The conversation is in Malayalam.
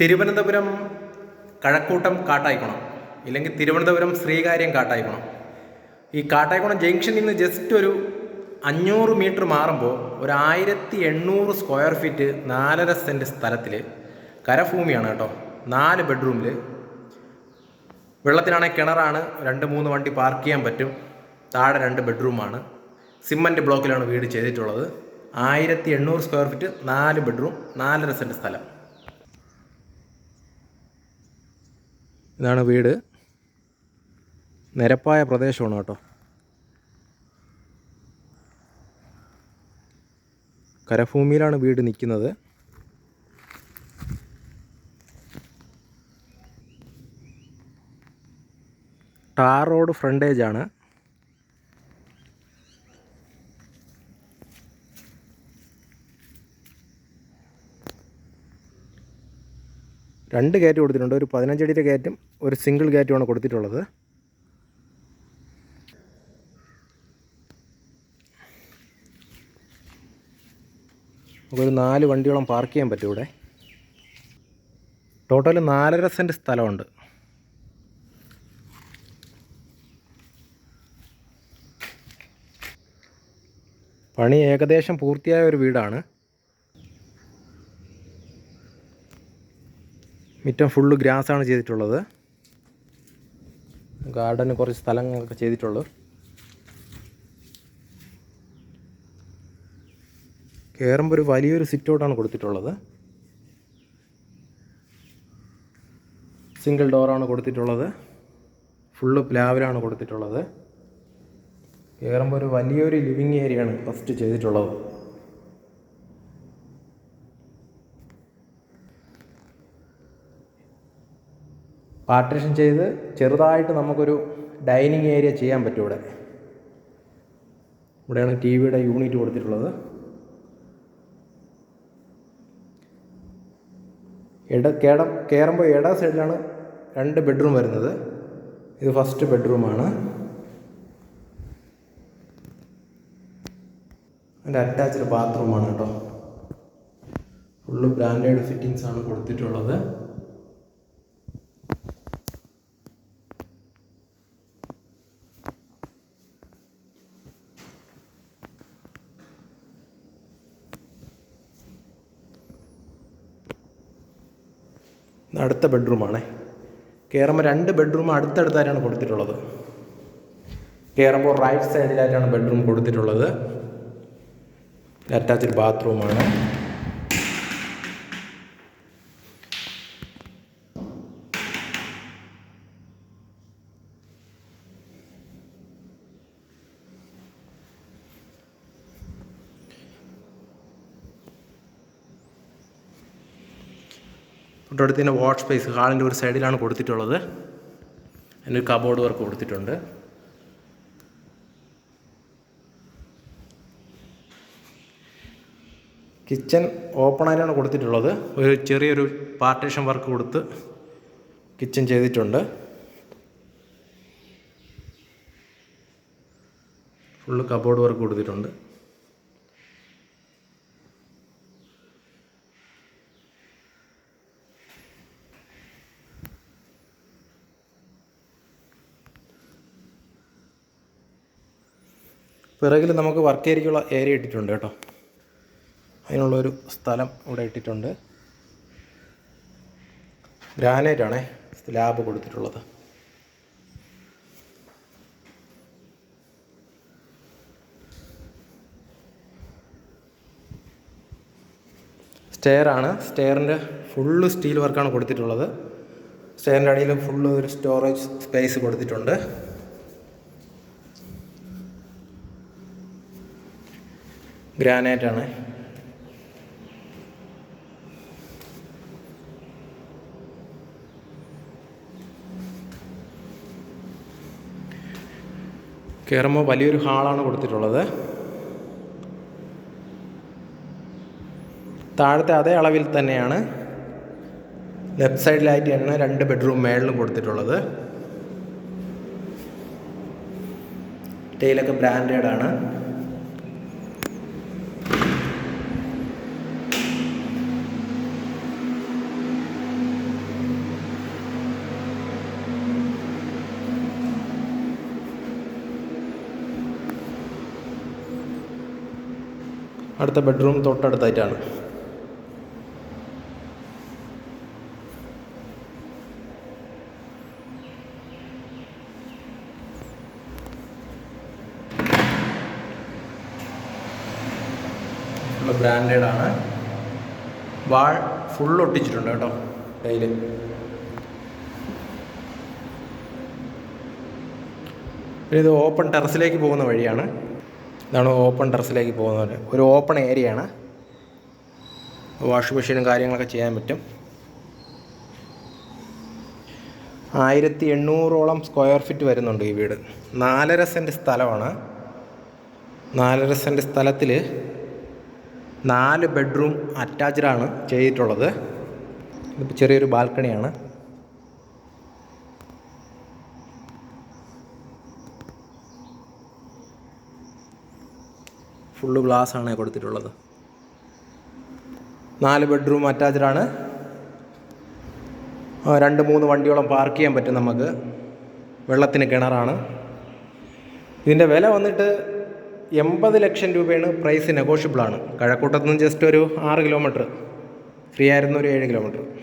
തിരുവനന്തപുരം കഴക്കൂട്ടം കാട്ടായിക്കുണം. ഇല്ലെങ്കിൽ തിരുവനന്തപുരം ശ്രീകാര്യം കാട്ടായിക്കുണം. ഈ കാട്ടായിക്കുണം ജംഗ്ഷനിൽ നിന്ന് ജസ്റ്റ് ഒരു അഞ്ഞൂറ് മീറ്റർ മാറുമ്പോൾ ഒരു ആയിരത്തി എണ്ണൂറ് സ്ക്വയർ ഫീറ്റ് നാലര സെന്റ് സ്ഥലത്തിൽ കരഭൂമിയാണ് കേട്ടോ. നാല് ബെഡ്റൂമിൽ വെള്ളത്തിനാണെങ്കിൽ കിണറാണ് രണ്ട് മൂന്ന് വണ്ടി പാർക്ക് ചെയ്യാൻ പറ്റും. താഴെ രണ്ട് ബെഡ്റൂമാണ് സിമന്റ് ബ്ലോക്കിലാണ് വീട് ചെയ്തിട്ടുള്ളത്. ആയിരത്തി എണ്ണൂറ് സ്ക്വയർ ഫീറ്റ് നാല് ബെഡ്റൂം നാലര സെന്റ് സ്ഥലം. ഇതാണ് വീട്. നിരപ്പായ പ്രദേശമാണ് കേട്ടോ. കരഭൂമിയിലാണ് വീട് നിൽക്കുന്നത്. ടാർ റോഡ് ഫ്രണ്ടേജ് രണ്ട് ഗേറ്റ് കൊടുത്തിട്ടുണ്ട്. ഒരു പതിനഞ്ചടിയുടെ ഗേറ്റും ഒരു സിംഗിൾ ഗേറ്റുമാണ് കൊടുത്തിട്ടുള്ളത്. നമുക്കൊരു നാല് വണ്ടിയോളം പാർക്ക് ചെയ്യാൻ പറ്റും ഇവിടെ. ടോട്ടൽ നാലര സെന്റ് സ്ഥലമുണ്ട്. പണി ഏകദേശം പൂർത്തിയായ ഒരു വീടാണ്. മുറ്റം ഫുള്ള് ഗ്രാസാണ് ചെയ്തിട്ടുള്ളത്. ഗാർഡന് കുറച്ച് സ്ഥലങ്ങളൊക്കെ ചെയ്തിട്ടുള്ളൂ. കയറുമ്പോൾ ഒരു വലിയൊരു സിറ്റൗട്ടാണ് കൊടുത്തിട്ടുള്ളത്. സിംഗിൾ ഡോറാണ് കൊടുത്തിട്ടുള്ളത്. ഫുള്ള് പ്ലാവിലാണ് കൊടുത്തിട്ടുള്ളത്. കയറുമ്പോൾ ഒരു വലിയൊരു ലിവിങ് ഏരിയയാണ് ഫസ്റ്റ് ചെയ്തിട്ടുള്ളത്. പാർട്ടീഷൻ ചെയ്ത് ചെറുതായിട്ട് നമുക്കൊരു ഡൈനിങ് ഏരിയ ചെയ്യാൻ പറ്റും ഇവിടെ. ഇവിടെയാണ് ടി വിയുടെ യൂണിറ്റ് കൊടുത്തിട്ടുള്ളത്. ഇട കേടം കയറുമ്പോൾ ഇട സൈഡിലാണ് രണ്ട് ബെഡ്റൂം വരുന്നത്. ഇത് ഫസ്റ്റ് ബെഡ്റൂമാണ്. അതിന്റെ അറ്റാച്ച്ഡ് ബാത്റൂമാണ് കേട്ടോ. ഫുള്ള് ബ്രാൻഡേഡ് ഫിറ്റിങ്സ് ആണ് കൊടുത്തിട്ടുള്ളത്. അടുത്ത ബെഡ്റൂമാണേ. കയറുമ്പോൾ രണ്ട് ബെഡ്റൂം അടുത്തടുത്തായിട്ടാണ് കൊടുത്തിട്ടുള്ളത്. കയറുമ്പോൾ റൈറ്റ് സൈഡിലായിട്ടാണ് ബെഡ്റൂം കൊടുത്തിട്ടുള്ളത്. അറ്റാച്ച്ഡ് ബാത്റൂമാണ് തൊട്ടടുത്ത് തന്നെ വാട്ട് സ്പേസ് ഹാളിന്റെ ഒരു സൈഡിലാണ് കൊടുത്തിട്ടുള്ളത്. അതിന്റെ കബോർഡ് വർക്ക് കൊടുത്തിട്ടുണ്ട്. കിച്ചൺ ഓപ്പണായിട്ടാണ് കൊടുത്തിട്ടുള്ളത്. ഒരു ചെറിയൊരു പാർട്ടീഷൻ വർക്ക് കൊടുത്ത് കിച്ചൺ ചെയ്തിട്ടുണ്ട്. ഫുള്ള് കബോർഡ് വർക്ക് കൊടുത്തിട്ടുണ്ട്. പിറകിൽ നമുക്ക് വർക്ക് ഏരിയയ്ക്കുള്ള ഏരിയ ഇട്ടിട്ടുണ്ട് കേട്ടോ. അതിനുള്ളൊരു സ്ഥലം ഇവിടെ ഇട്ടിട്ടുണ്ട്. ഗ്രാനൈറ്റ് ആണേ സ്ലാബ് കൊടുത്തിട്ടുള്ളത്. സ്റ്റെയറാണ് സ്റ്റെയറിന്റെ ഫുള്ള് സ്റ്റീൽ വർക്കാണ് കൊടുത്തിട്ടുള്ളത്. സ്റ്റെയറിന്റെ അടിയിൽ ഫുള്ള് ഒരു സ്റ്റോറേജ് സ്പേസ് കൊടുത്തിട്ടുണ്ട്. ഗ്രാനൈറ്റ് ആണ് കയറുമ്പോൾ വലിയൊരു ഹാളാണ് കൊടുത്തിട്ടുള്ളത്. താഴത്തെ അതേ അളവിൽ തന്നെയാണ് ലെഫ്റ്റ് സൈഡിലായിട്ട് തന്നെ രണ്ട് ബെഡ്റൂം മേളിലും കൊടുത്തിട്ടുള്ളത്. ടൈലൊക്കെ ബ്രാൻഡഡ് ആണ്. അടുത്ത ബെഡ്റൂം തൊട്ടടുത്തായിട്ടാണ്. ബ്രാൻഡഡ് ആണ്. വാൾ ഫുൾ ഒട്ടിച്ചിട്ടുണ്ട് കേട്ടോ കയ്യിൽ ഇത് ഓപ്പൺ ടെറസിലേക്ക് പോകുന്ന വഴിയാണ്. ഇതാണ് ഓപ്പൺ ടെറസിലേക്ക് പോകുന്നത് ഒരു ഓപ്പൺ ഏരിയയാണ് വാഷിംഗ് മെഷീനും കാര്യങ്ങളൊക്കെ ചെയ്യാൻ പറ്റും. ആയിരത്തി എണ്ണൂറോളം സ്ക്വയർ ഫീറ്റ് വരുന്നുണ്ട് ഈ വീട്. നാലര സെന്റ് സ്ഥലമാണ്. നാലര സെന്റ് സ്ഥലത്തിൽ നാല് ബെഡ്റൂം അറ്റാച്ച്ഡാണ് ചെയ്തിട്ടുള്ളത്. ഇതിപ്പോൾ ചെറിയൊരു ബാൽക്കണിയാണ് ഫുള്ള് ഗ്ലാസ് ആണ് കൊടുത്തിട്ടുള്ളത്. നാല് ബെഡ്റൂം അറ്റാച്ച്ഡ് ആണ്. രണ്ട് മൂന്ന് വണ്ടിയോളം പാർക്ക് ചെയ്യാൻ പറ്റും നമുക്ക്. വെള്ളത്തിന് കിണറാണ്. ഇതിന്റെ വില വന്നിട്ട് എൺപത് ലക്ഷം രൂപയാണ്. പ്രൈസ് നെഗോഷ്യബിളാണ്. ആണ് കഴക്കൂട്ടത്ത് നിന്ന് ജസ്റ്റ് ഒരു ആറ് കിലോമീറ്റർ. ഫ്രീ ആയിരുന്നു ഒരു ഏഴ് കിലോമീറ്റർ.